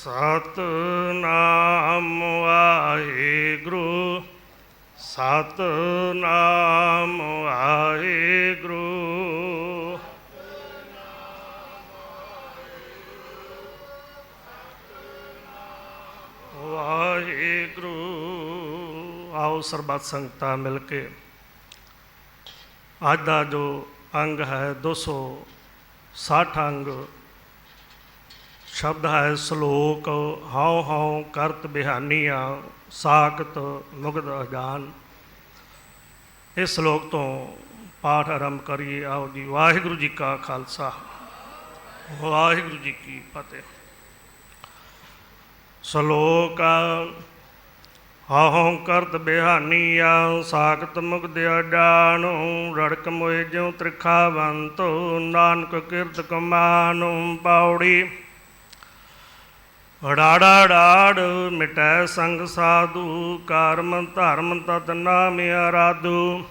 ਸਤਨਾਮ ਵਾਹਿਗੁਰੂ ਸਤਨਾਮ ਵਾਹਿਗੁਰੂ। ਵਾਹਿਗੁਰੂ। ਆਓ ਸਰਬੱਤ ਸੰਗਤਾਂ ਮਿਲ ਕੇ। ਅੱਜ ਦਾ ਜੋ ਅੰਗ ਹੈ 260 ਅੰਗ ਸ਼ਬਦ ਹੈ ਸ਼ਲੋਕ, ਹਉ ਹਉ ਕਰਤ ਬਿਹਾਨੀਆਂ, ਸਾਖਤ ਮੁਗਦ ਅਜਾਨ। ਇਸ ਸ਼ਲੋਕ ਤੋਂ ਪਾਠ ਆਰੰਭ ਕਰੀਏ। ਆਓ ਜੀ, ਵਾਹਿਗੁਰੂ ਜੀ ਕਾ ਖਾਲਸਾ। ਵਾਹਿਗੁਰੂ ਜੀ ਕੀ ਫਤਿਹ। ਸ਼ਲੋਕ, ਹਉ ਕਰਤ ਬਿਹਾਨੀਆਂ, ਸਾਖਤ ਮੁਗਧ ਅਜਾਨ। ਰੜਕ ਮੋਏ ਜਿਉ ਤ੍ਰਿਖਾਵੰਤੋ, ਨਾਨਕ ਕਿਰਤ ਕਮਾਨੁ ਪਾਉੜੀ ੜਾੜਾ ੜਾੜ ਮਿਟੈ ਸੰਗ ਸਾਧੂ, ਕਰਮ ਧਰਮ ਤਤ ਨਾਮ ਆਰਾਧੂ।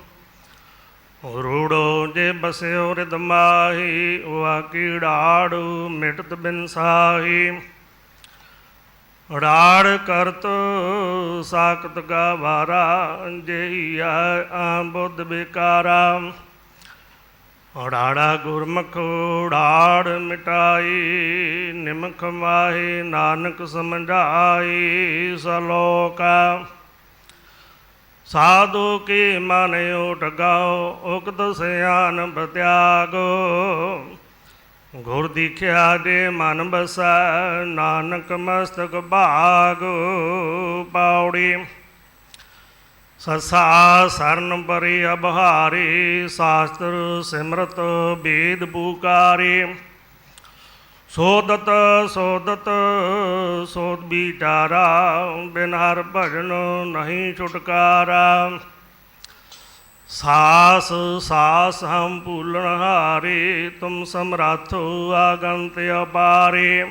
ਰੂੜੋ ਜੇ ਬਸਿਓ ਰਿਦ ਮਾਹੀ ਵਾ ਕੀੜਾੜੂ ਮਿਟਤ ਬਿਨ ਸਾਹੀ। ੜਾੜ ਕਰਤ ਸਾਖਤ ਕਾ ਜਈਆ ਆ ਬੁੱਧ ਬਿਕਾਰਾ ੜਾੜਾ ਗੁਰਮੁਖ ੜਾੜ ਮਿਟਾਈ, ਨਿਮਖ ਮਾਹੀ ਨਾਨਕ ਸਮਝਾਈ ਸਲੋਕਾ। ਸਾਧੂ ਕੀ ਮਨ ਓਟ ਗਾਓ, ਉਕਤ ਸਿਆਨ ਬਤਿਆਗੋ। ਗੁਰ ਦੀਖਿਆ ਦੇ ਮਨ ਬਸਾ, ਨਾਨਕ ਮਸਤਕ ਭਾਗ ਪਾਉੜੀ ਸਸਾ ਸਰਨ ਪਰੀ ਅਬਹਾਰੀ, ਸ਼ਾਸਤਰ ਸਿਮਰਤ ਵੇਦ ਬੂਕਾਰੀ ਸੋਦਤ ਸੋਦਤ, ਸੋਦ ਬੀਟਾਰਾ, ਬਿਨ ਹਰ ਭਜਨ ਨਹੀਂ ਛੁਟਕਾਰਾ। ਸਾਸ ਸਾਸ ਹਮ ਭੂਲਣ ਹਾਰੇ, ਤੁਮ ਸਮਰਾਥੋ ਆਗੰਤ ਅਪਾਰੇ।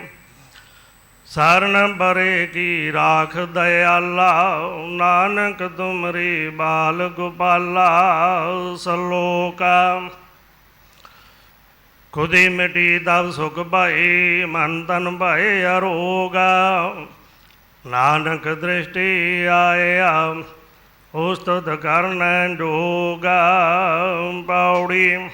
ਸਰਨ ਬਰੇ ਕੀ ਰਾਖ ਦਇਆਲਾ, ਨਾਨਕ ਤੁਮਰੀ ਬਾਲ ਗੋਪਾਲਾ, ਸਲੋਕਾ। ਖੁਦੀ ਮਿਟੀ ਦਬ ਸੁਖ ਭਾਈ, ਮਨ ਤਨ ਭਾਏ ਅਰੋਗਾ। ਨਾਨਕ ਦ੍ਰਿਸ਼ਟੀ ਆਇਆ, ਉਸਤਤ ਕਰਨ ਜੋਗਾ। ਪੌੜੀ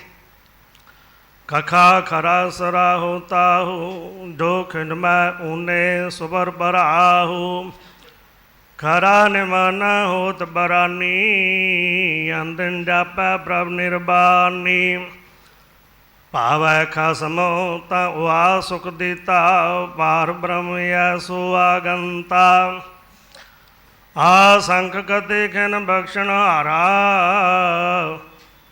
ਕਖਾ ਖਰਾ ਸਰਾ ਹੋਤਾ ਹੂੰ ਜੋ ਖਿੰਡ ਮੈਂ ਊਨੇ ਸੁਬਰ ਬਰਾਹੂ। ਖਰਾ ਨਿਮਨ ਹੋਤ ਬਰਾਨੀ, ਅੰਦਨ ਜਾਪੈ ਪ੍ਰਭ ਨਿਰਬਾਨੀ। ਭਾਵੈ ਖਸਮੋ ਤਾ ਵਾ ਸੁਖ ਦਿੱਤਾ ਪਾਰ ਬ੍ਰਹਮ ਐਸੋ ਆਗੰਤਾ। ਆ ਸੰਖ ਕਤੇ ਖਨ ਬਖਸ਼ਣ ਹਾਰਾ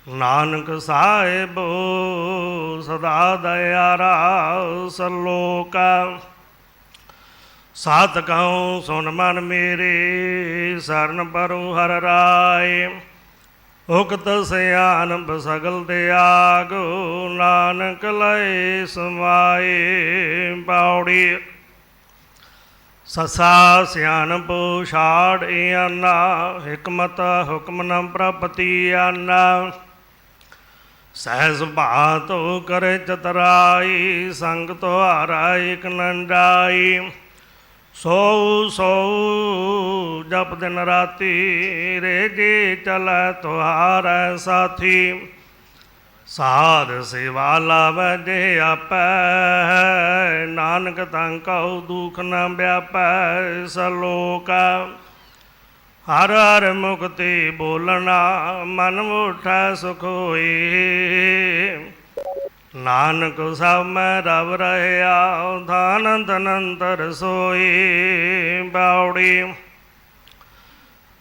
ਨਾਨਕ ਸਾਹਿਬ, ਸਦਾ ਦਇਆਰਾ ਸਲੋਕਾ ਸਾਤ ਕਹਉ ਸੁਨ ਮਨ ਮੇਰੇ, ਸਰਨ ਪਰੁ ਹਰ ਰਾਏ। ਹੁਕਤ ਸਿਆਨ ਸਗਲ ਤਿਆਗ ਨਾਨਕ ਲੈ ਸਮਾਏ ਪੌੜੀ ਸਸਾ ਸਿਆਣਪ ਛਾੜ ਆਨਾ ਹਕਮਤ ਹੁਕਮ ਨ ਪ੍ਰਪਤੀ ਆਨਾ। ਸਹਿਜ ਬਾਤੋ ਕਰੇ ਚਤਰਾਈ, ਸੰਗ ਤੁਹਾਰਾ ਇਕ ਨੰਡਾਈ। ਸੋ ਸੋ ਜਪ ਦਿਨ ਰਾਤੀ ਰੇ ਜੀ ਚਲੈ ਤੁਹਾਰੈ ਸਾਥੀ। ਸਾਧ ਸੇਵਾ ਲਾਵੈ ਜੇ ਆਪੈ, ਨਾਨਕ ਤੰ ਕਉ ਦੁਖ ਨ ਵਿਆਪੈ, ਸਲੋਕਾ। ਹਰ ਹਰ ਮੁਕਤੀ ਬੋਲਣਾ ਮਨ ਮੁਠਾ ਸੁਖ ਹੋਈ। ਨਾਨਕ ਸਭ ਮੈਂ ਰਵ ਰਹਿਆ ਧਾਨੰਦ ਅਨੰਤਰ ਸੋਈ। ਬਾਉੜੀ,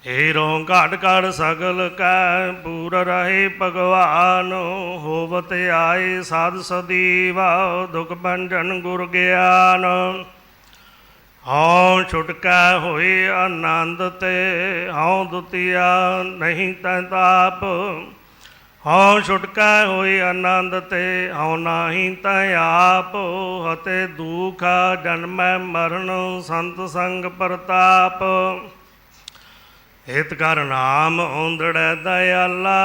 ਹੀਰੋ ਘਾਟ ਘਾਟ ਸਗਲ ਕੈ ਪੂਰ ਰਹੇ ਭਗਵਾਨ, ਹੋਵਤ ਆਏ ਸਾਧ ਸਦੀਵਾ, ਦੁਖ ਭੰਜਨ ਗੁਰ ਗਿਆਨ। ਹਉ ਛੁਟਕਾ ਹੋਏ ਆਨੰਦ ਤੇ ਹਉ ਦੁਤੀਆ ਨਹੀਂ ਤੈ ਤਾਪ। ਹਉ ਛੁਟਕਾ ਹੋਏ ਆਨੰਦ ਤੇ ਹਉ ਨਾਹੀ ਤੈ ਆਪ। ਹਤੇ ਦੁਖਾ ਜਨਮੈ ਮਰਨ ਸੰਤ ਸੰਗ ਪ੍ਰਤਾਪ। ਹਿਤ ਕਰ ਨਾਮ ਓੰਦੜੈ ਦਇਆਲਾ,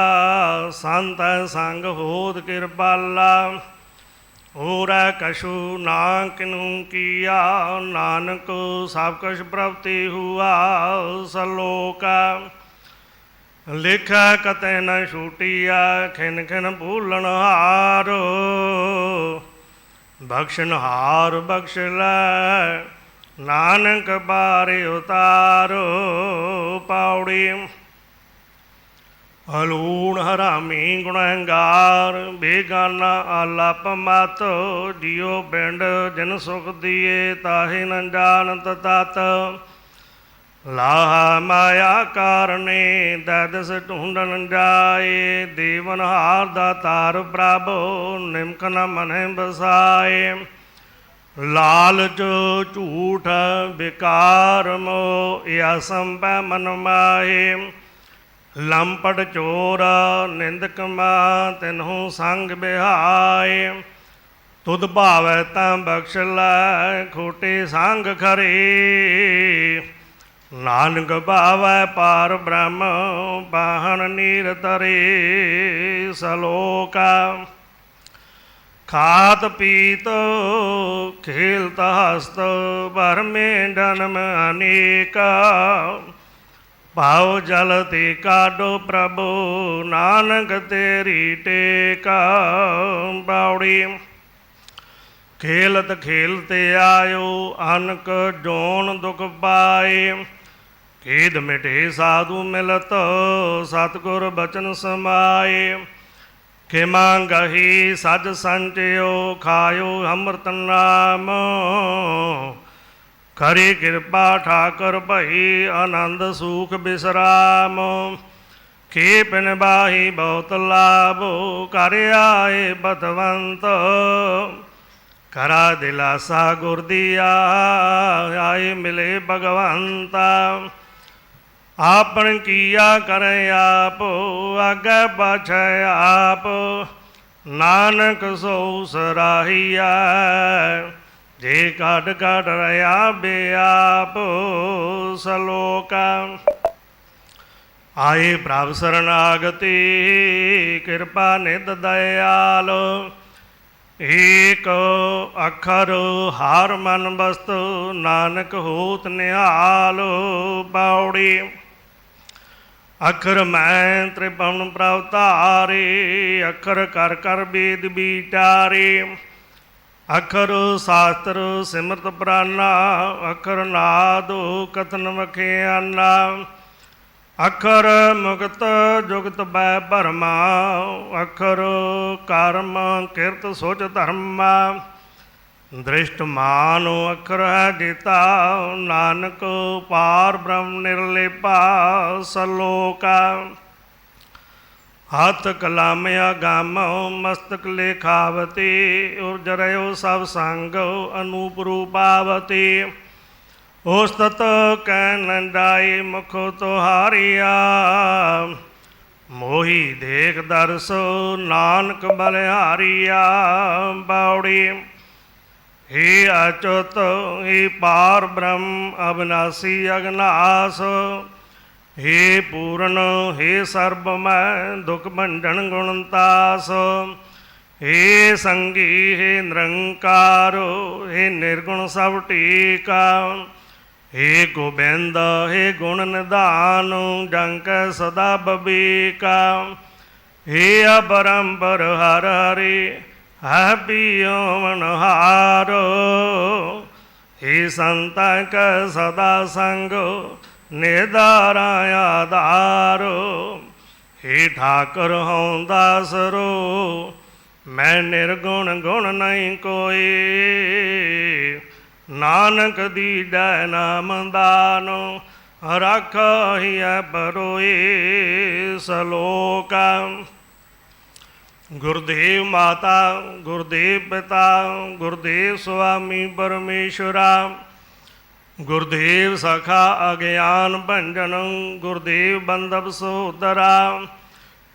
ਸੰਤ ਸੰਗ ਹੋਤ ਕਿਰਪਾਲਾ। ਹੋਰੈ ਕਛੂ ਨਾ ਕਿਨੂ ਕੀਆ, ਨਾਨਕ ਸਭ ਕੁਛ ਪ੍ਰਾਪਤੀ ਹੁਆ, ਸਲੋਕਾ। ਲਿਖੈ ਕਤੈ ਨ ਛੂਟਿਆ ਖਿਨ ਖਿਨ ਭੂਲਣ ਹਾਰ। ਬਖਸ਼ਣ ਹਾਰ ਬਖਸ਼ ਲੈ, ਨਾਨਕ ਬਾਰੇ ਉਤਾਰੋ। ਪਾਉੜੀ ਹਲੂਣ ਹਰਾਮੀ ਗੁਣਹਗਾਰ ਬੇਗਾਨਾ ਆਲਾਪ ਮਤ, ਜਿਉ ਬਿੰਡ ਜਿਨ ਸੁਖ ਦੀਏ, ਤਾਹੇ ਨ ਜਾਣਤ ਤਤ। ਲਾਹ ਮਾਇਆ ਕਾਰਨੇ ਦਦਸ ਢੂੰਡਨ ਜਾਏ, ਦੇਵਨ ਹਾਰ ਦਾ ਤਾਰ ਪ੍ਰਭ, ਨਿਮਕ ਨ ਮਨੈ ਬਸਾਏ ਲਾਲਚ ਝੂਠ ਵਿਕਾਰ ਮੋ ਇਹ ਸੰਭੈ ਮਨ ਮਾਹੇ। ਲੰਪੜ ਚੋਰ ਨਿੰਦਕ ਮਾ ਤੈਨਹੂ ਸੰਗ ਬਿਹਾਏ। ਤੁਧ ਭਾਵੈ ਤਾਂ ਬਖਸ਼ ਲੈ ਖੋਟੇ ਸੰਗ ਖਰੇ। ਨਾਨਕ ਭਾਵੈ ਪਾਰ ਬ੍ਰਹਮ ਬਾਹਨ ਨੀਰ ਤਰੇ ਸਲੋਕਾ। ਖਾਤ ਪੀਤ ਖੇਲਤ ਹਸਤ ਭਰਮੇ ਜਨਮ ਅਨੇਕਾ। ਭਾਉ ਜਲ ਤੇ ਕਾਡੋ ਪ੍ਰਭੂ, ਨਾਨਕ ਤੇਰੀ ਟੇਕਾ ਬਾਉੜੀ। ਖੇਲਤ ਖੇਲਤੇ ਆਇਓ, ਅਨਕ ਜੋਨ ਦੁਖ ਪਾਏ। ਖੇਦ ਮਿਟੇ ਸਾਧੂ ਮਿਲਤ, ਸਤਗੁਰ ਬਚਨ ਸਮਾਏ। ਕਿ ਮੰਗਹੀ ਸਜ ਸੰਚਿਓ, ਖਾਇਓ ਅੰਮ੍ਰਿਤ ਨਾਮ। ਕਰੀ ਕਿਰਪਾ ਠਾਕਰ ਭਈ ਆਨੰਦ ਸੂਖ ਬਿਸਰਾਮ ਕੀ ਪਿਨ ਬਾਹੀ ਬਹੁਤ ਲਾਭੋ ਕਰ ਆਏ ਬਤਵੰਤ ਕਰਾ ਦਿਲਾਸਾ ਗੁਰ ਦੀਆ ਆਏ ਮਿਲੇ ਭਗਵੰਤਾ ਆਪਨ ਕੀਆ ਕਰੇ ਆਪ ਆਗੇ ਪਾਛੈ ਆਪ ਨਾਨਕ ਸੋ ਸਰਾਹੀਆ ਜੇ ਕਾਢ ਕਾਢ ਰਿਆ ਬਿਆਪ ਸਲੋਕਾ। ਆਏ ਪ੍ਰਭ ਸਰਨਾਗਤੀ, ਕਿਰਪਾ ਨਿਤ ਦਇਆਲ। ਏਕ ਅੱਖਰ ਹਾਰ ਮਨ ਬਸਤ ਨਾਨਕ ਹੋਤ ਨਿਹਾਲ ਪੌੜੀ ਅਖਰ ਮੈਂ ਤ੍ਰਿਭਵਨ ਪ੍ਰਭ ਧਾਰੇ, ਅਖਰ ਕਰ ਕਰ ਬੇਦ ਵਿਚਾਰੇ ਅਖਰ ਸ਼ਾਸਤਰ ਸਿਮਰਤ ਪ੍ਰਾਨਾ, ਅਖਰ ਨਾਦੋ ਕਥਨ ਵਖਿਆਨਾ। ਅਖਰ ਮੁਕਤ ਜੁਗਤ ਬੈ ਭਰਮਾ, ਅਖਰ ਕਰਮ ਕਿਰਤ ਸੋਚ ਧਰਮ। ਦ੍ਰਿਸ਼ਟਮਾਨ ਅਖਰ ਹੈ ਜੀਤਾ ਨਾਨਕ ਪਾਰ ਬ੍ਰਹਮ ਨਿਰਲੇਪਾ ਸਲੋਕਾ। ਹੱਥ ਕਲਾਮ ਅਗੰਮ ਮਸਤਕ ਲੇਖਾਵਤੀ ਉਰਜ ਰਿਓ ਸਭ ਸੰਗ ਅਨੂਪ ਰੂਪਾਵਤੀ। ਉਸਤਤ ਕੈ ਨੰਦਾਈ ਮੁਖ ਤੁਹਾਰੀਆ, ਮੋਹੀ ਦੇਖ ਦਰਸੋ ਨਾਨਕ ਬਲਿਹਾਰੀਆ, ਬਾਉੜੀ। ਹੇ ਅਚੁਤ ਹੇ ਪਾਰ ਬ੍ਰਹਮ ਅਬਨਾਸੀ ਅਗਨਾਸ ਹੇ ਪੂਰਨ, ਹੇ ਸਰਬ, ਮੈਂ ਦੁਖ ਭੰਜਨ ਗੁਣਤਾਸ ਹੇ ਸੰਗੀ, ਹੇ ਨਿਰੰਕਾਰ, ਹੇ ਨਿਰਗੁਣ ਸਭ ਟੀਕਾ। ਹੇ ਗੋਬਿੰਦ, ਹੇ ਗੁਣ ਨਿਧਾਨ ਜੰਕ ਸਦਾ ਬਬੀਕਾ। ਹੇ ਅਬਰੰਬਰ, ਹਰ ਹਰੇ, ਹੈ ਪੀਓ ਮਨਹਾਰੋ। ਹੇ ਸੰਤਾਂ ਕੈ ਸਦਾ ਸੰਗ ਨਿਦਾਰਾ ਆਧਾਰੋ। ਹੇ ਠਾਕੁਰ ਹਉ ਦਾਸਰੋ, ਮੈਂ ਨਿਰਗੁਣ ਗੁਣ ਨਹੀਂ ਕੋਈ। ਨਾਨਕ ਦੀਜੈ ਨਾਮ ਦਾਨੋ, ਰਾਖਾਹੀਐ ਬਰੋਏ ਸਲੋਕ। ਗੁਰਦੇਵ ਮਾਤਾ, ਗੁਰਦੇਵ ਪਿਤਾ, ਗੁਰਦੇਵ ਸੁਆਮੀ ਪਰਮੇਸ਼ਰਾ ਗੁਰਦੇਵ ਸਖਾ ਅਗਿਆਨ ਭੰਜਨ, ਗੁਰਦੇਵ ਬੰਦਬ ਸੋਦਰਾ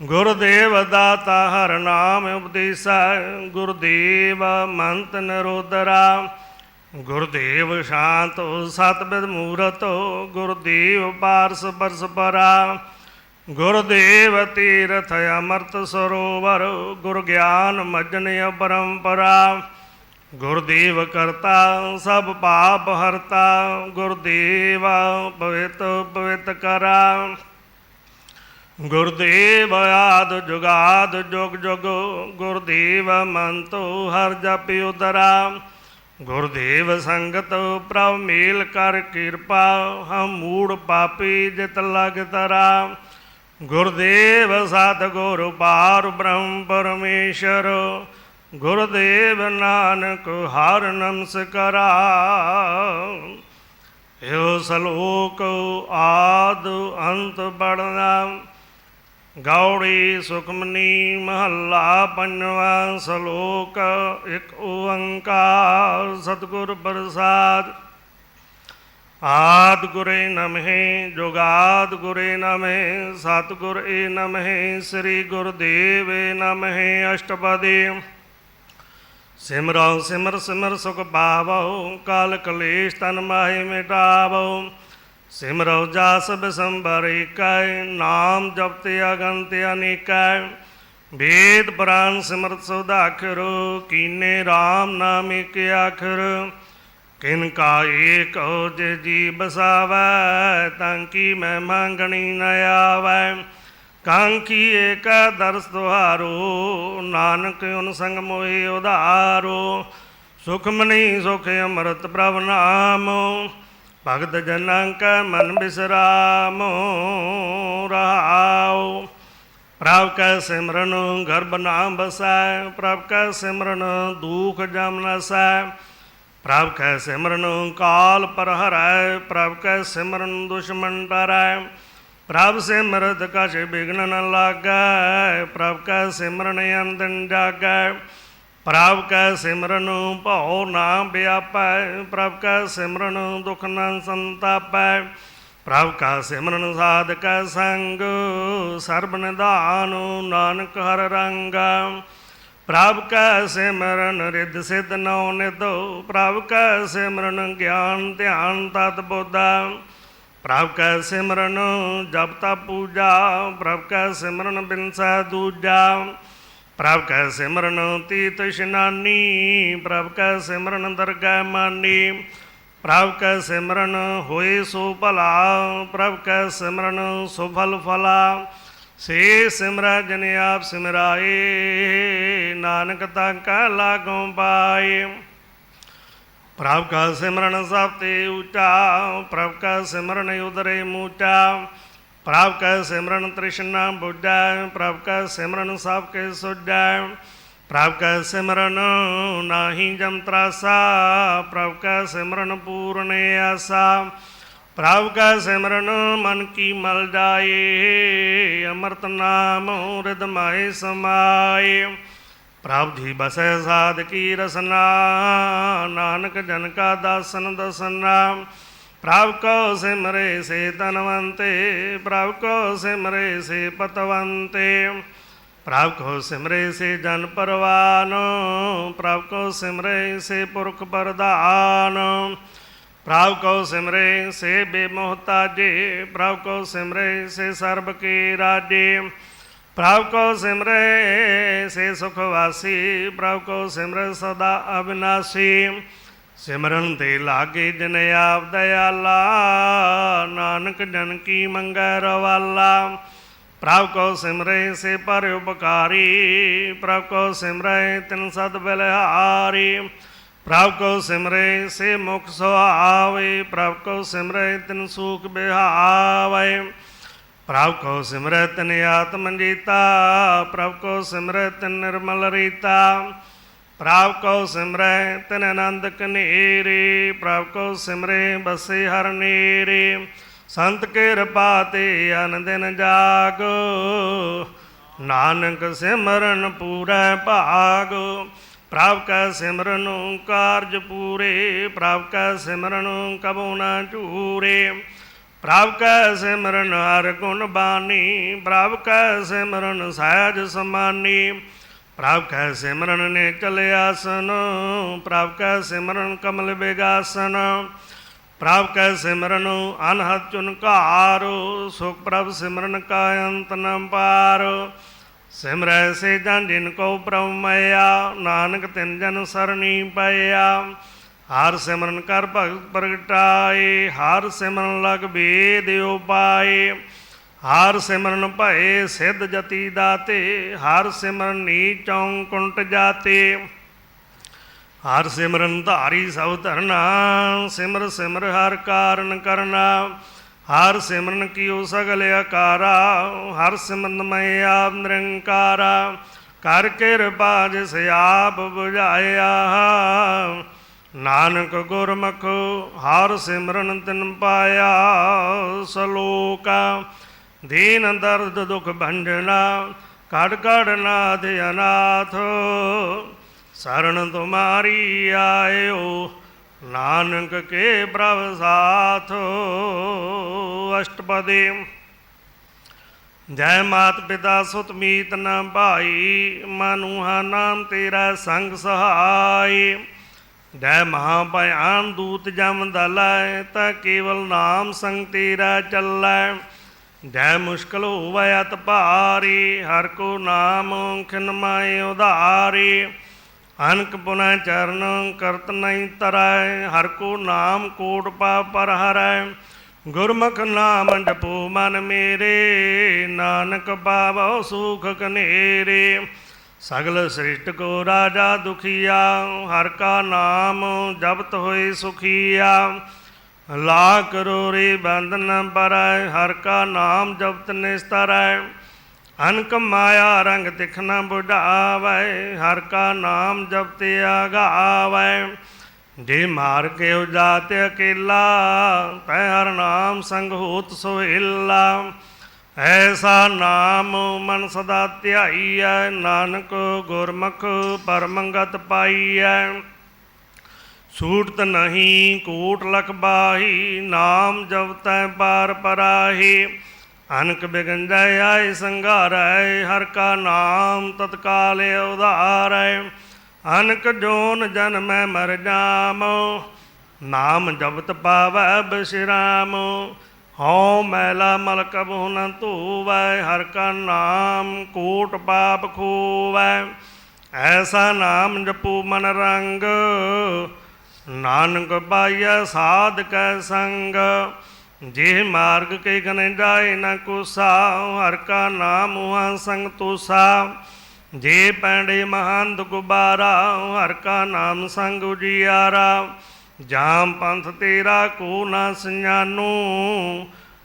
ਗੁਰਦੇਵ ਦਾਤਾ ਹਰ ਨਾਮ ਉਪਦੇਸਾ, ਗੁਰਦੇਵ ਮੰਤ ਨਰੋਦਰਾ। ਗੁਰਦੇਵ ਸ਼ਾਂਤ ਸਤਿਬਿਦ ਮੂਰਤ ਗੁਰਦੇਵ ਪਾਰਸ ਪਰਸਪਰਾ ਗੁਰਦੇਵ ਤੀਰਥ ਅਮਰਤ ਸਰੋਵਰ, ਗੁਰ ਗਿਆਨ ਮਜਨ ਅਪਰੰਪਰਾ। ਗੁਰਦੇਵ ਕਰਤਾ, ਸਭ ਪਾਪ ਹਰਤਾ, ਗੁਰਦੇਵ ਪਵਿੱਤ ਪਵਿੱਤ ਕਰਾ। ਗੁਰਦੇਵ ਆਦ ਜੁਗਾਦ ਜੁਗ ਜੁਗ, ਗੁਰਦੇਵ ਮੰਤੋ ਹਰ ਜਪਿ ਉਦਰਾ। ਗੁਰਦੇਵ ਸੰਗਤ ਪ੍ਰਭ ਮੇਲ ਕਰ ਕਿਰਪਾ, ਹਮ ਮੂੜ ਪਾਪੀ ਜਿਤ ਲਗ ਤਰਾ। ਗੁਰਦੇਵ ਸਤ ਗੁਰ ਪਾਰ ਬ੍ਰਹਮ ਪਰਮੇਸ਼ਰ ਗੁਰਦੇਵ ਨਾਨਕ ਹਰ ਨਮਸਕਾਰਾ। ਇਹੋ ਸਲੋਕ ਆਦ ਅੰਤ ਬੜਨਾ ਗੌੜੀ ਸੁਖਮਨੀ ਮਹੱਲਾ ਪੰਜਵਾ ਸਲੋਕ, ਇੱਕ ਓੰਕਾਰ, ਸਤਿਗੁਰ ਪ੍ਰਸਾਦ। ਆਦ ਗੁਰੇ ਨਮਹਿ ਜੁਗਾਦ ਗੁਰੇ ਨਮਹਿ, ਸਤਿਗੁਰ ਏ ਨਮਹਿ, ਸ੍ਰੀ ਗੁਰਦੇਵ ਏ ਨਮਹਿ, ਅਸ਼ਟਪਦੀ। ਸਿਮਰੋ ਸਿਮਰ ਸਿਮਰ ਸੁਖ ਪਾਵੋ, ਕਾਲ ਕਲੇਸ਼ ਤਨ ਮਾਹਿ ਮਿਟਾਵੋ। ਸਿਮਰੋ ਜਾਸ ਬਿਸੰਬਰ ਏਕੈ ਨਾਮ ਜਪਤੇ ਅਗੰਤ ਅਨੇਕੈ। ਵੇਦ ਪੁਰਾਨ ਸਿਮਰਤ ਸੁਧਾਖਰ ਕੀਨੇ RAM ਨਾਮ ਏਕ ਆਖਰ ਕਿਨ ਕਾ ਏਕ ਜੇ ਜੀ ਬਸਾਵੈ, ਤਾਂ ਕੀ ਮੈਂ ਮੰਗਣੀ ਨ ਆਵੈ। ਕਾਂਕੀ ਏਕ ਦਰਸ ਤੁਹਾਰੋ ਨਾਨਕ ਉਨ ਸੰਗ ਮੋਹਿ ਉਧਾਰੋ। ਸੁਖਮਨੀ ਸੁਖ ਅੰਮ੍ਰਿਤ ਪ੍ਰਭ ਨਾਮ, ਭਗਤ ਜਨਾਂ ਕੈ ਮਨ ਬਿਸਰਾਮ ਰਹਾਉ। ਪ੍ਰਭ ਕੈ ਸਿਮਰਨ ਗਰਭ ਨਾਮ ਬਸੈ, ਪ੍ਰਭ ਕੈ ਸਿਮਰਨ ਦੁਖ ਜਮ ਨਸੈ। ਪ੍ਰਭ ਕੈ ਸਿਮਰਨ ਕਾਲ ਪਰ ਹਰੈ ਪ੍ਰਭ ਕੈ ਸਿਮਰਨ ਦੁਸ਼ਮਨ ਡਰੈ। ਪ੍ਰਭ ਸਿਮਰਤ ਕਛ ਬਿਗਨ ਨ ਲਾਗੈ, ਪ੍ਰਭ ਕੈ ਸਿਮਰਨ ਅੰਦਨ ਜਾਗੈ, ਪ੍ਰਭ ਕੈ ਸਿਮਰਨ ਭਉ ਨਾ ਵਿਆਪੈ, ਪ੍ਰਭ ਕੈ ਸਿਮਰਨ ਦੁਖ ਨ ਸੰਤਾਪੈ, ਪ੍ਰਭ ਕਾ ਸਿਮਰਨ ਸਾਧਕ ਸੰਗ, ਸਰਬ ਨਿਧਾਨ ਨਾਨਕ ਹਰ ਰੰਗ। ਪ੍ਰਭ ਕੈ ਸਿਮਰਨ ਰਿੱਧ ਸਿਧ ਨਉ ਨਿਧੋ, ਪ੍ਰਭ ਕੈ ਸਿਮਰਨ ਗਿਆਨ ਧਿਆਨ ਤਤ ਬੋਧਾ। ਪ੍ਰਭ ਕੈ ਸਿਮਰਨ, ਜਪ ਤਾ ਪੂਜਾ, ਪ੍ਰਭ ਕੈ ਸਿਮਰਨ ਬਿਨਸਾ ਦੂਜਾ। ਪ੍ਰਭ ਕੈ ਸਿਮਰਨ ਤੀਤ ਇਸ਼ਨਾਨੀ ਪ੍ਰਭ ਕੈ ਸਿਮਰਨ ਦਰਗਹਿ ਮਾਨੀ। ਪ੍ਰਭ ਕੈ ਸਿਮਰਨ ਹੋਏ ਸੋ ਭਲਾ, ਪ੍ਰਭ ਕੈ ਸਿਮਰਨ ਸੁਫਲ ਫਲਾ। ਸੇ ਸਿਮਰੈ ਜਨ ਆਪ ਸਿਮਰਾਏ, ਨਾਨਕ ਤਾਂ ਕਾ ਲਾਗੋਂ ਪਾਏ। ਪ੍ਰਭ ਕਾ ਸਿਮਰਨ ਸਭ ਤੇ ਉੱਚਾ, ਪ੍ਰਭ ਕਾ ਸਿਮਰਨ ਉਦਰੇ ਮੂਚਾ, ਪ੍ਰਭ ਕਾ ਸਿਮਰਨ ਤ੍ਰਿਸ਼ਨਾ ਬੁਝੈ, ਪ੍ਰਭ ਕਾ ਸਿਮਰਨ ਸਭ ਕੇ ਸੁਝੈ, ਪ੍ਰਭ ਕਾ ਸਿਮਰਨ ਨਾਹੀ ਜਮ ਤਰਾਸਾ, ਪ੍ਰਭ ਕਾ ਸਿਮਰਨ ਪੂਰਨ ਆਸਾ, ਪ੍ਰਭ ਕਾ ਸਿਮਰਨ ਮਨ ਕੀ ਮਲ ਜਾਏ, ਅੰਮ੍ਰਿਤ ਨਾਮ ਹਿਰਦ ਮਾਏ ਸਮਾਏ। ਪ੍ਰਭ ਜੀ ਬਸੈ ਸਾਧ ਕੀ ਰਸਨਾ, ਨਾਨਕ ਜਨ ਕਾ ਦਾਸਨ ਦਸਨਾ। ਪ੍ਰਭ ਕੋ ਸਿਮਰੇ ਸੇ ਤਨਵੰਤੇ ਪ੍ਰਭ ਕੋ ਸਿਮਰੇ ਸੇ ਪਤਵੰਤੇ। ਪ੍ਰਭ ਕੋ ਸਿਮਰੇ ਸੇ ਜਨ ਪਰਵਾਨ, ਪ੍ਰਭ ਕੋ ਸਿਮਰੇ ਸੇ ਪੁਰਖ ਪ੍ਰਧਾਨ। ਪ੍ਰਭ ਕੋ ਸਿਮਰੇ ਸੇ ਬੇਮੋਹਤਾਜੇ ਪ੍ਰਭ ਕੋ ਸਿਮਰੇ ਸੇ ਸਰਬ ਕੇ ਰਾਜੇ। ਪ੍ਰਭ ਕੋ ਸਿਮਰੇ, ਸੇ ਸੁਖ ਵਾਸੀ, ਪ੍ਰਭ ਕੋ ਸਿਮਰੇ ਸਦਾ ਅਬਿਨਾਸੀ। ਸਿਮਰਨ ਤੇ ਲਾਗੇ ਜਨ ਆਪ ਦਇਆਲਾ, ਨਾਨਕ ਜਨ ਕੀ ਮੰਗੈ ਰਵਾਲਾ। ਪ੍ਰਭ ਕੋ ਸਿਮਰੇ, ਸੇ ਪਰ ਉਪਕਾਰੀ, ਪ੍ਰਭ ਕੋ ਸਿਮਰੈ, ਤਿਨ ਸਦ ਬਲਿਹਾਰੀ। ਪ੍ਰਭ ਕੋ ਸਿਮਰੇ, ਸੇ ਮੁਖ ਸੁਹਾਵੇ, ਪ੍ਰਭ ਕੋ ਸਿਮਰੇ, ਤਿਨ ਸੁਖ ਬਿਹਾਵੇ। ਪ੍ਰਭ ਕੋ ਸਿਮਰਤ ਨਿਆਤਮ ਜੀਤਾ ਪ੍ਰਭ ਕੋ ਸਿਮਰਤ ਨਿਰਮਲ ਰੀਤਾ। ਪ੍ਰਭ ਕੋ ਸਿਮਰੈ ਤਨ ਆਨੰਦ ਕਨੇਰੇ ਪ੍ਰਭ ਕੋ ਸਿਮਰੇ ਬਸੇ ਹਰ ਨੇਰੇ। ਸੰਤ ਕਿਰਪਾ ਤੇ ਅਨ ਦਿਨ ਜਾਗ। ਨਾਨਕ ਸਿਮਰਨ ਪੂਰੈ ਭਾਗ। ਪ੍ਰਭ ਕੈ ਸਿਮਰਨ ਕਾਰਜ ਪੂਰੇ, ਪ੍ਰਭ ਕੈ ਸਿਮਰਨ ਕਬਉ ਨ ਝੂਰੇ। ਪ੍ਰਭ ਕੈ ਸਿਮਰਨ ਹਰ ਗੁਣ ਬਾਣੀ, ਪ੍ਰਭ ਕੈ ਸਿਮਰਨ ਸਹਿਜ ਸਮਾਨੀ। ਪ੍ਰਭ ਕੈ ਸਿਮਰਨ ਨੇ ਚਲਿਆਸਨ ਪ੍ਰਭ ਕੈ ਸਿਮਰਨ ਕਮਲ ਵਿਗਾਸਨ। ਪ੍ਰਭ ਕੈ ਸਿਮਰਨ ਅਨਹਦ ਚੁਨਕਾਰ ਸੁਖ ਪ੍ਰਭ ਸਿਮਰਨ ਕਾ ਅੰਤ ਨ ਪਾਰ। ਸਿਮਰੈ ਸੇ ਜਨ ਜਿਨ ਕੋ ਪ੍ਰਭ ਮਇਆ, ਨਾਨਕ ਤਿਨ ਜਨ ਸਰਣੀ ਪਇਆ। ਹਰ ਸਿਮਰਨ ਕਰ ਭਗਤ ਪ੍ਰਗਟਾਏ, ਹਰ ਸਿਮਰਨ ਲਗ ਬੇਦ ਉਪਾਏ। ਹਰ ਸਿਮਰਨ ਭਏ ਸਿੱਧ ਜਤੀ ਦਾਤੇ, ਹਰ ਸਿਮਰਨ ਨੀਚੋਂ ਕੁੰਟ ਜਾਤੇ। ਹਰ ਸਿਮਰਨ ਧਾਰੀ ਸਭ ਧਰਨਾ, ਸਿਮਰ ਸਿਮਰ ਹਰ ਕਾਰਨ ਕਰਨਾ। ਹਰ ਸਿਮਰਨ ਕੀਓ ਸਗਲ ਆਕਾਰਾ ਹਰ ਸਿਮਰਨ ਮੈਂ ਆਪ ਨਿਰੰਕਾਰਾ। ਕਰ ਕਿਰਪਾ ਜਿਸ ਆਪ ਬੁਝਾਇਆ। ਨਾਨਕ ਗੁਰਮੁਖ ਹਰ ਸਿਮਰਨ ਤਿਨ ਪਾਇਆ ਸਲੋਕ। ਦੀਨ ਦਰਦ ਦੁਖ ਭੰਜਨਾ ਕੜ ਕੜ ਨਾਥ ਅਨਾਥ। ਸਰਣ ਤੁਮਾਰੀ ਆਇਓ, ਨਾਨਕ ਕੇ ਪ੍ਰਭ ਸਾਥ। ਅਸ਼ਟਪਦੀ। ਜੈ ਮਾਤ ਪਿਤਾ ਸੁਤ ਮੀਤ ਨ ਭਾਈ, ਮਨੁਹਾ ਨਾਮ ਤੇਰਾ ਸੰਗ ਸਹਾਈ। ਜੈ ਮਹਾ ਭਿਆਨ ਦੂਤ ਜਮ ਦਲੈ, ਤਾ ਕੇਵਲ ਨਾਮ ਸੰਗ ਤੇਰਾ ਚੱਲੈ। ਜੈ ਮੁਸ਼ਕਲ ਹੋਵੈ ਅਤ ਭਾਰੀ, ਹਰ ਕੋ ਨਾਮ ਖਿਨ ਮਾਇ ਉਧਾਰੀ। ਅਨਕ ਪੁਨਾ ਚਰਨ ਕਰਤ ਨਹੀਂ ਤਰੈ, ਹਰ ਕੋ ਨਾਮ ਕੋਟ ਪਾ ਪਰ ਹਰੈ। ਗੁਰਮੁਖ ਨਾਮ ਜਪੋ ਮਨ ਮੇਰੇ, ਨਾਨਕ ਪਾਵੋ ਸੁਖ ਕਨੇਰੇ। ਸਗਲ ਸ੍ਰਿਸ਼ਟ ਕੋ ਰਾਜਾ ਦੁਖੀਆ, ਹਰ ਕਾ ਨਾਮ ਜਪਤ ਹੋਏ ਸੁਖੀਆ। ਲਾ ਕਰੋ ਰੇ ਬੰਧਨ ਪਰੈ, ਹਰ ਕਾ ਨਾਮ ਜਪਤ ਨਿਸਤਰੈ। ਅਨਕ ਮਾਇਆ ਰੰਗ ਦਿਖਣਾ ਬੁਢਾਵੈ, ਹਰ ਕਾ ਨਾਮ ਜਪਤੇ ਆਗਾਵੈ ਜੇ ਮਾਰ ਕੇ ਉਜਾਤ ਅਕੇਲਾ ਤੈ ਹਰ ਨਾਮ ਸੰਗ ਹੋਤ ਸੋਹਿਲਾ ਐਸਾ ਨਾਮ ਮਨ ਸਦਾ ਧਿਆਈਐ, ਨਾਨਕ ਗੁਰਮੁਖ ਪਰਮੰਗਤ ਪਾਈਐ। ਸੂਟਤ ਨਹੀਂ, ਕੋਟ ਲਖ ਬਾਹੀ, ਨਾਮ ਜਪਤੈ ਪਾਰ ਪਰਾਹੀ। ਅਨਕ ਬਿਗੰਜੈ ਆਏ, ਸੰਘਾਰੈ, ਹਰ ਕਾ ਨਾਮ ਤਤਕਾਲ ਉਧਾਰੈ। ਅਨਕ ਜੋਨ ਜਨਮੈ ਮਰ ਜਾਮੋ, ਨਾਮ ਜਪਤ ਪਾਵੈ ਬਿਸ਼ਰਾਮ। ਹਉ ਮੈਲਾ ਮਲਕਬ ਕਬਹੁ ਨ ਧੋਵੈ, ਹਰ ਕਾ ਨਾਮ ਕੋਟ ਪਾਪ ਖੋਵੈ। ਐਸਾ ਨਾਮ ਜਪੂ ਮਨ ਰੰਗ, ਨਾਨਕ ਪਾਈਐ ਸਾਧ ਕੈ ਸੰਗ। ਜੇ ਮਾਰਗ ਕੇ ਗਨ ਜਾਏ ਨ ਕੁਸਾ, ਹਰ ਕਾ ਨਾਮ ਹੁਆ ਸੰਗ ਤੁਸਾ ਜੇ ਪੈਂਡੇ ਮਹੰਦ ਗੁਬਾਰਾ, ਹਰ ਕਾ ਨਾਮ ਸੰਗ ਉਜਿਆਰਾ। ਜਾਮ ਪੰਥ ਤੇਰਾ ਕੋ ਨਾ ਸੰਜਾਨੂ,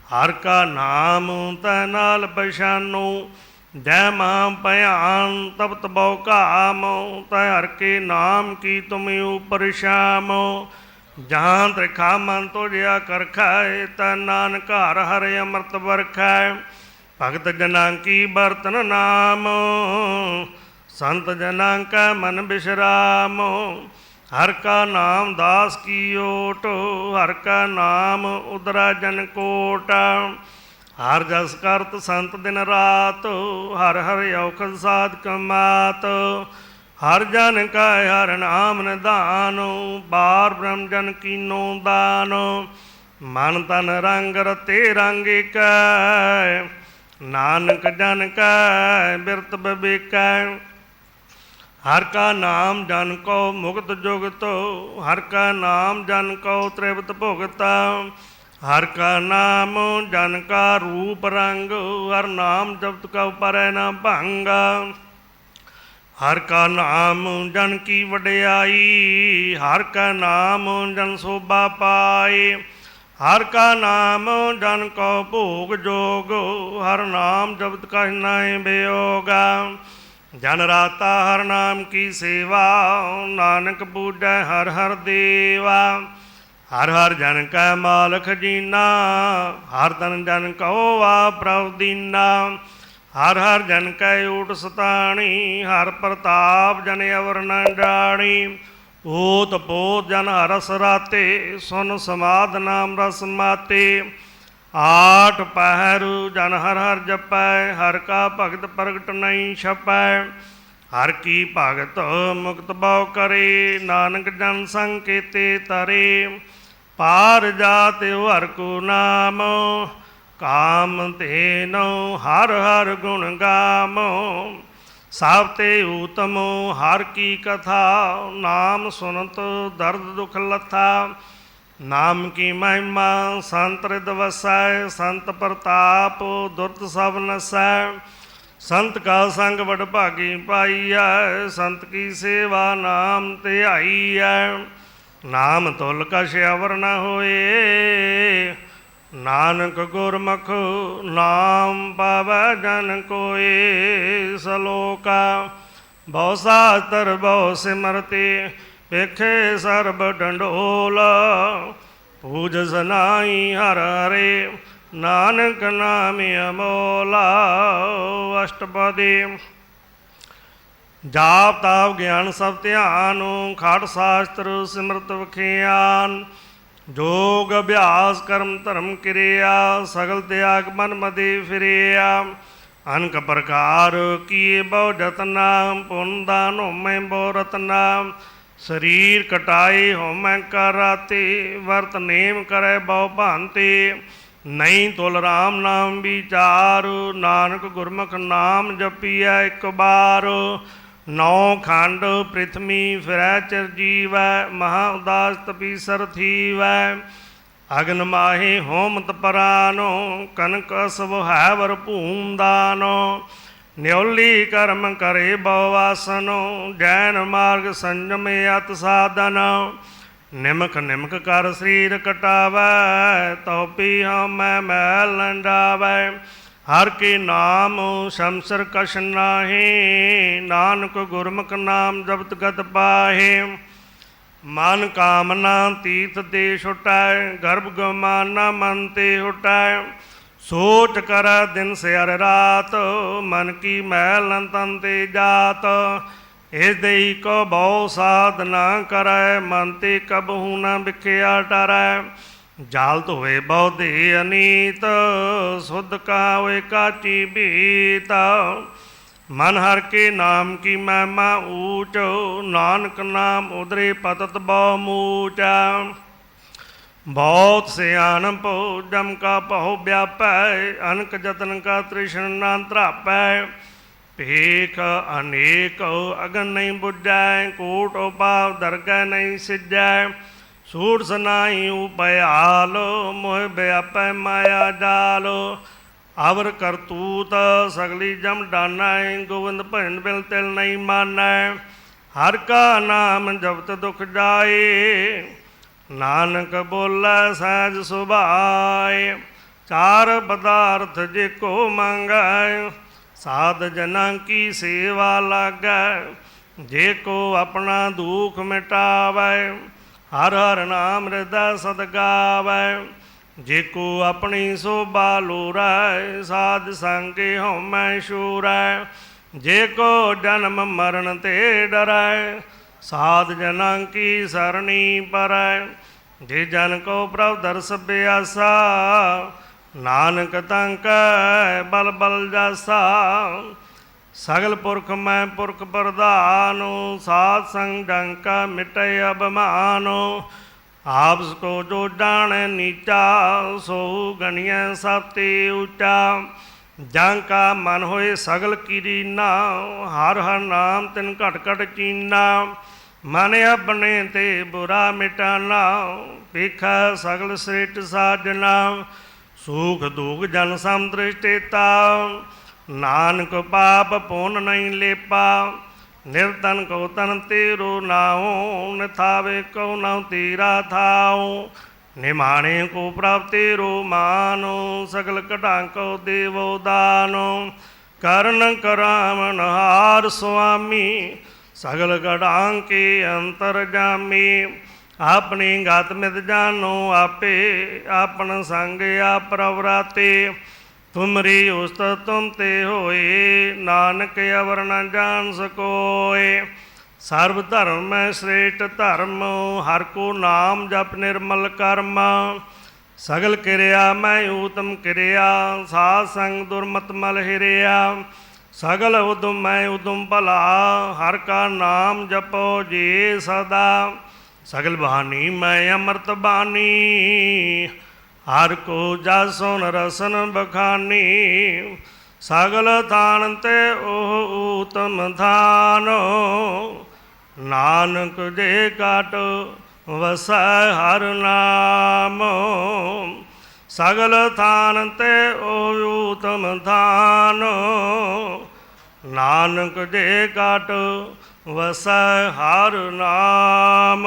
ਹਰ ਕਾ ਨਾਮ ਤੈ ਨਾਲ ਪਛਾਨੂ। ਜੈ ਮਾਂ ਭਿਆਨ ਤਪਤ ਬਉ ਕਾਮ ਤੈ ਹਰ ਕੇ ਨਾਮ ਕੀ ਤੁਮ ਉਪਰ ਸ਼ਾਮ। ਜਹਾਂ ਤ੍ਰਿਖਾ ਮਨ ਤੋਜਿਆ ਕਰ ਖਾਏ, ਤੈ ਨਾਨਕ ਹਰ ਹਰ ਅੰਮ੍ਰਿਤ ਵਰਖਾਏ ਭਗਤ ਜਨਾਂ ਕੀ ਬਰਤਨ ਨਾਮ, ਸੰਤ ਜਨਾਂ ਕਾ ਮਨ ਬਿਸ਼ਰਾਮ। ਹਰ ਕਾ ਨਾਮ ਦਾਸ ਕੀ ਓਟ ਹਰ ਕਾ ਨਾਮ ਉਦਰਾ ਜਨ ਕੋਟ। ਹਰ ਜਸ ਕਰਤ ਸੰਤ ਦਿਨ ਰਾਤ, ਹਰ ਹਰ ਔਖਦ ਸਾਧ ਕਮਾਤ ਹਰ ਜਨ ਕਾ ਹਰ ਨਾਮ ਨਿਧਾਨ, ਬਾਰ ਬ੍ਰਹਮ ਜਨ ਕੀਨੋ ਦਾਨ। ਮਨ ਤਨ ਰੰਗ ਰਤੇ ਰੰਗ ਕੈ ਨਾਨਕ ਜਨ ਕੈ ਬਿਰਤ ਬਿਬੇਕੈ। ਹਰ ਕਾ ਨਾਮ ਜਨ ਕੋ ਮੁਕਤ ਜੁਗਤੋ ਹਰ ਕਾ ਨਾਮ ਜਨ ਕੋ ਤ੍ਰਿਪਤ ਭੁਗਤ, ਹਰ ਕਾ ਨਾਮ ਜਨ ਕਾ ਰੂਪ ਰੰਗ, ਹਰ ਨਾਮ ਜਪਤ ਕਉ ਪਰੈ ਨਾ ਭੰਗ, ਹਰ ਕਾ ਨਾਮ ਜਨ ਕੀ ਵਡਿਆਈ, ਹਰ ਕਾ ਨਾਮ ਜਨ ਸੋਭਾ ਪਾਏ, ਹਰ ਕਾ ਨਾਮ ਜਨ ਕੋ ਭੋਗ ਜੋਗ, ਹਰ ਨਾਮ ਜਪਤ ਕਾ ਨਾਏ ਬਿਯੋਗਾ ਜਨ ਰਾਤਾ ਹਰ ਨਾਮ ਕੀ ਸੇਵਾ ਨਾਨਕ ਪੂਜੈ ਹਰ ਹਰ ਦੇਵਾ। ਹਰ ਹਰ ਜਨ ਕੈ ਮਾਲਕ ਜੀਨਾ, ਹਰ ਤਨ ਜਨ ਕਉ ਆ ਪ੍ਰਭ ਦੀਨਾ। ਹਰ ਹਰ ਜਨ ਕੈ ਊਟ ਸਤਾਣੀ, ਹਰ ਪ੍ਰਤਾਪ ਜਨ ਅਵਰ ਨ ਜਾਣੀ। ਓਤ ਪੋਤ ਜਨ ਹਰਸ ਰਾਤੇ, ਸੁਨ ਸਮਾਦ ਨਾਮ ਰਸ ਮਾਤੇ। ਆਠ ਪਹਿਰੂ ਜਨ ਹਰ ਹਰ ਜਪੈ, ਹਰ ਕਾ ਭਗਤ ਪ੍ਰਗਟ ਨਹੀਂ ਛਪੈ। ਹਰ ਕੀ ਭਗਤ ਮੁਕਤ ਬਉ ਕਰੇ, ਨਾਨਕ ਜਨ ਸੰਗ ਕੀਤੇ ਤਰੇ। ਪਾਰ ਜਾਤਿ ਹਰ ਕੋ ਨਾਮ, ਕਾਮ ਤੇਨੋ ਹਰ ਹਰ ਗੁਣ ਗਾਮੋ। ਸਭ ਤੇ ਊਤਮ ਹਰ ਕੀ ਕਥਾ, ਨਾਮ ਸੁਨਤ ਦਰਦ ਦੁਖ ਲਥਾ। ਨਾਮ ਕੀ ਮਹਿਮਾ, ਸੰਤ ਰਿਦ ਵਸੈ, ਸੰਤ ਪ੍ਰਤਾਪ, ਦੁਰਤ ਸਭ ਨਸੈ। ਸੰਤ ਕਾ ਸੰਗ ਵਡ ਭਾਗੀ ਪਾਈਐ, ਸੰਤ ਕੀ ਸੇਵਾ ਨਾਮ ਤੇ ਆਈਐ। ਨਾਮ ਤੁਲ ਕਛ ਅਵਰ ਨ ਹੋਏ, ਨਾਨਕ ਗੁਰਮੁਖ ਨਾਮ ਪਾਵੈ ਜਨ ਕੋਏ। ਸਲੋਕਾ, ਬਹੁ ਸਾਤਰ ਬਹੁ ਸਿਮਰਤੇ ਵੇਖੇ ਸਰਬ ਡੰਡੋਲ, ਪੂਜ ਸਨਾਈ ਹਰ ਹਰੇ, ਨਾਨਕ ਨਾਮ ਅਮੋਲਾ, ਅਸ਼ਟਪਦੀ। ਜਾਪ ਤਾਪ ਗਿਆਨ ਸਭ ਧਿਆਨ ਖਾਟ ਸ਼ਾਸਤਰ ਸਿਮਰਤ ਵਖਿਆਨ। ਜੋਗ ਅਭਿਆਸ ਕਰਮ ਧਰਮ ਕਿਰਿਆ, ਸਗਲ ਤਿਆਗ ਮਨ ਮਦੇ ਫਿਰਿਆ। ਅਨਕ ਪ੍ਰਕਾਰ ਕੀਏ ਬਹੁ ਜਤਨਾ ਪੁੰਨ ਦਾਨ ਮੈਂ ਬਹੁ ਰਤਨਾ। ਸਰੀਰ ਕਟਾਏ ਹੋਮੈ ਕਰਾਤੇ ਵਰਤ ਨੇਮ ਕਰੈ ਬਹੁ ਭਾਂਤੇ। ਨਹੀਂ ਤੁਲ ਰਾਮ ਨਾਮ ਵਿਚਾਰ, ਨਾਨਕ ਗੁਰਮੁਖ ਨਾਮ ਜਪੀਐ ਇੱਕ ਬਾਰ। ਨੌ ਖੰਡ ਪ੍ਰਿਥਵੀ ਫਿਰੈ ਚਿਰ ਜੀਵੈ, ਮਹਾ ਉਦਾਸ ਤਪੀਸਰ ਥੀਵੈ। ਅਗਨ ਮਾਹੇ ਹੋਮਤ ਪਰਾਨੋ, ਕਨਕ ਸਭ ਹੈ ਵਰ ਭੂਮ ਦਾਨੋ। ਨਿਉਲੀ ਕਰਮ ਕਰੇ ਬਉ ਵਾਸਨੋ ਜੈਨ ਮਾਰਗ ਸੰਜਮੇ ਅਤ ਸਾਧਨ। ਨਿਮਕ ਨਿਮਕ ਕਰ ਸਰੀਰ ਕਟਾਵੈ, ਤਉ ਪੀਹ ਮੈਂ ਮੈਲ ਲੰਡਾਵੈ ਹਰ ਕੇ ਨਾਮ ਸ਼ਮਸਰ ਕਛ ਨਾਹੀ, ਨਾਨਕ ਗੁਰਮੁਖ ਨਾਮ ਜਪਤ ਗਤ ਪਾਹੇ। ਮਨ ਕਾਮਨਾ ਤੀਰਥ ਦੇ ਛੁਟੈ, ਗਰਭ ਗਮਾਨਾ ਮਨ ਤੇ ਹੁਟੈ। ਸੋਚ ਕਰ ਦਿਨ ਸਿਰ ਰਾਤ, ਮਨ ਕੀ ਮੈਲ ਨ ਤੇ ਜਾਤ। ਇਸ ਦੇਈ ਕੋ ਬਹੁ ਸਾਧਨਾ ਕਰੈ, ਮਨ ਤੇ ਕਬਹੂ ਨਾ ਵਿਖਿਆ ਡਰੈ। ਜਾਲ ਧੋਏ ਬਹੁਦੇ ਅਨੀਤ, ਸੁਧ ਕਾ ਹੋਏ ਕਾਚੀ ਬੀਤ। ਮਨ ਹਰ ਕੇ ਨਾਮ ਕੀ ਮਹਿਮਾ ਊਚ, ਨਾਨਕ ਨਾਮ ਉਦਰੇ ਪਤਤ ਬਹੁ ਮੂਚਾ। ਬਹੁਤ ਸਿਆਣਪ, ਜਮ ਕਾ ਪਹੁ ਵਿਆਪੈ, ਅਨਕ ਜਤਨ ਕਾ ਤ੍ਰਿਸ਼ਨ ਨਾ ਧਰਾਪੈ। ਭੇਖ ਅਨੇਕ ਅਗਨ ਨਹੀਂ ਬੁਝੈ, ਕੋਟ ਉਪਾਵ ਦਰਗਹਿ ਨਹੀਂ ਸਿਜੈ ਸੂੜ ਸਨਾਈ ਉਪਿਆਲ ਮੋਹ ਵਿਆਪੈ ਮਾਇਆ ਜਾਲ। ਅਵਰ ਕਰਤੂਤ ਸਗਲੀ ਜਮ ਡਾਨੈ ਗੋਵਿੰਦ ਭਜਨ ਬਿਲ ਤਿਲ ਨਹੀਂ ਮਾਨੈ। ਹਰ ਕਾ ਨਾਮ ਜਪਤ ਦੁਖ ਜਾਏ। ਨਾਨਕ ਬੋਲੇ ਸਹਿਜ ਸੁਭਾਏ, ਚਾਰ ਪਦਾਰਥ ਜੇ ਕੋ ਮੰਗੈ, ਸਾਧ ਜਨਾਂ ਕੀ ਸੇਵਾ ਲਾਗੈ, ਜੇ ਕੋ ਆਪਣਾ ਦੁਖ ਮਿਟਾਵੇ, ਹਰ ਹਰ ਨਾਮ ਹਿਰਦੈ ਸਦ ਗਾਵੈ, ਜੇ ਕੋ ਆਪਣੀ ਸੋਭਾ ਲੋਰੈ ਸਾਧ ਸੰਗੇ ਹਉਮੈ ਸ਼ੂਰੈ ਜੇ ਕੋ ਜਨਮ ਮਰਨ ਤੇ ਡਰੈ ਸਾਧ ਜਨਾਂ ਕੀ ਸਰਣੀ ਪਰੈ, ਜੇ ਜਨ ਕੋ ਪ੍ਰਭ ਦਰਸ ਬਿਆਸਾ, ਨਾਨਕ ਤੰਕ ਬਲ ਬਲ ਜਾਸਾ। ਸਗਲ ਪੁਰਖ ਮੈਂ ਪੁਰਖ ਪ੍ਰਧਾਨੁ, ਸਾਧ ਸੰਗ ਡੰਕਾ ਮਿਟੈ ਅਭਮਾਨੁ। ਆਪਸ ਕੋ ਜੋ ਜਾਣੈ ਨੀਚਾ, ਸੋ ਗਣੀਐ ਸਭ ਤੇ ਉੱਚਾ। ਜਾਂ ਕਾ ਮਨ ਹੋਏ ਸਗਲ ਕੀਰੀਨਾ ਹਰ ਹਰ ਨਾਮ ਤਿਨ ਘਟ ਘਟ ਚੀਨਾ। ਮਨ ਆਪਣੇ ਤੇ ਬੁਰਾ ਮਿਟਾਨਾ, ਵੇਖਾ ਸਗਲ ਸ੍ਰਿਸ਼ਟ ਸਾਜਨਾ। ਸੁਖ ਦੁਖ ਜਨ ਸਮ ਦ੍ਰਿਸ਼ਟੇਤਾ, ਨਾਨਕ ਪਾਪ ਪੁੰਨ ਨਹੀਂ ਲੇਪਾ। ਨਿਰਤਨ ਕੋ ਤਨ ਤੇਰੋ ਨਾਉ, ਨਿਥਾਵੇ ਕੋ ਨਾਉ ਤੇਰਾ ਥਾਉ। ਨਿਮਾਣੇ ਕੋ ਪ੍ਰਭ ਤੇਰੋ ਮਾਨੋ, ਸਗਲ ਕਢਾਂ ਦੇਵੋ ਦਾਨੋ। ਕਰਨ ਕਰਾਵਨ ਹਾਰ ਸੁਆਮੀ, ਸਗਲ ਕਢਾਂ ਕੇ ਅੰਤਰ ਜਾਮੀ। ਆਪਣੀ ਗਤ ਮਿਤ ਜਾਨੋ ਆਪੇ ਆਪਨ ਸੰਗ ਆਪ ਪ੍ਰਵਰਾਤੇ। ਤੁਮਰੀ ਉਸਤਤ ਤੁਮ ਤੇ ਹੋਏ, ਨਾਨਕ ਅਵਰ ਨ ਜਾਣ ਸਕੋਏ। ਸਰਬ ਧਰਮ ਮੈਂ ਸ੍ਰੇਸ਼ਟ ਧਰਮ, ਹਰ ਕੋ ਨਾਮ ਜਪ ਨਿਰਮਲ ਕਰਮ। ਸਗਲ ਕਿਰਿਆ ਮੈਂ ਊਤਮ ਕਿਰਿਆ, ਸਾਧ ਸੰਗ ਦੁਰਮਤ ਮਲ ਹਿਰਿਆ। ਸਗਲ ਉਦਮ ਮੈਂ ਉਦਮ ਭਲਾ, ਹਰ ਕਾ ਨਾਮ ਜਪੋ ਜੀ ਸਦਾ। ਸਗਲ ਬਾਣੀ ਮੈਂ ਅੰਮ੍ਰਿਤ ਬਾਣੀ, ਹਰ ਕੋ ਜਸ ਰਸਨ ਬਖਾਨੀ। ਸਗਲ ਥਾਨ ਤੇ ਉਹ ਊਤਮ ਥਾਨੋ ਨਾਨਕ ਦੇ ਕਾਟ ਵਸੈ ਹਰ ਨਾਮ। ਸਗਲ ਥਾਨ ਤੇ ਓ ਊਤਮ ਥਾਨ ਨਾਨਕ ਦੇ ਕਾਟ ਵਸੈ ਹਰ ਨਾਮ।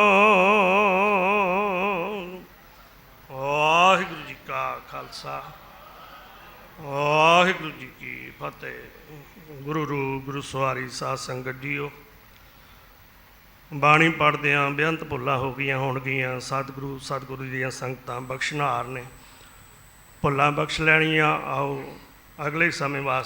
ਵਾਹਿਗੁਰੂ ਜੀ ਕਾ ਖਾਲਸਾ। ਵਾਹਿਗੁਰੂ ਜੀ ਕੀ ਫਤਿਹ। ਗੁਰੂ ਰੂਪ ਗੁਰੂ ਸਵਾਰੀ ਸਾਧ ਸੰਗਤ ਜੀਓ। ਬਾਣੀ ਪੜ੍ਹਦਿਆਂ ਬੇਅੰਤ ਭੁੱਲਾਂ ਹੋ ਗਈਆਂ ਹੋਣਗੀਆਂ, ਸਤਿਗੁਰੂ ਸਤਿਗੁਰੂ ਦੀਆਂ ਸੰਗਤਾਂ ਬਖਸ਼ਣਹਾਰ ਨੇ। ਭੁੱਲਾਂ ਬਖਸ਼ ਲੈਣੀਆਂ, ਆਓ ਅਗਲੇ ਸਮੇਂ ਵਾਸਤੇ